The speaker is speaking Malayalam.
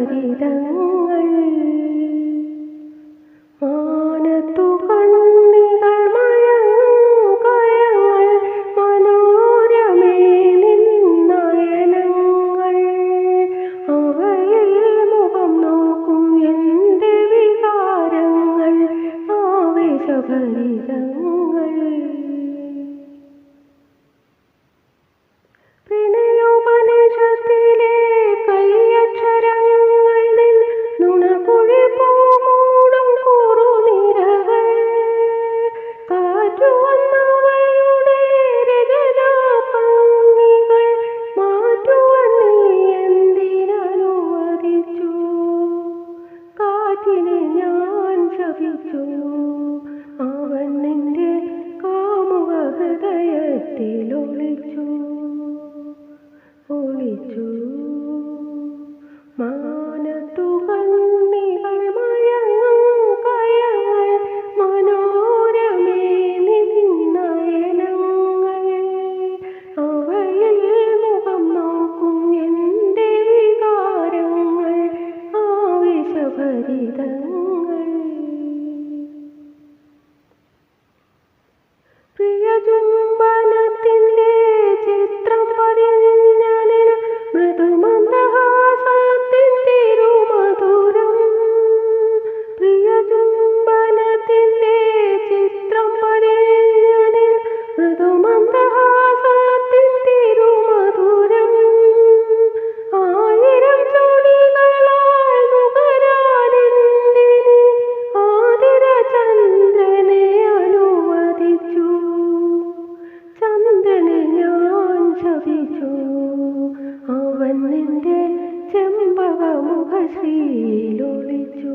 ഹരിതങ്ങൾ മാനത്തു കണ്ണികൾ മയങ്കയങ്ങൾ മനോരമേ നിന്നയനങ്ങൾ. അവയിൽ മുഖം നോക്കും എന്റെ വികാരങ്ങൾ ആവേശഭരിതങ്ങൾ. true. അവൻ നിന്റെ ചെമ്പകമുഖശ്രീലൊളിച്ചു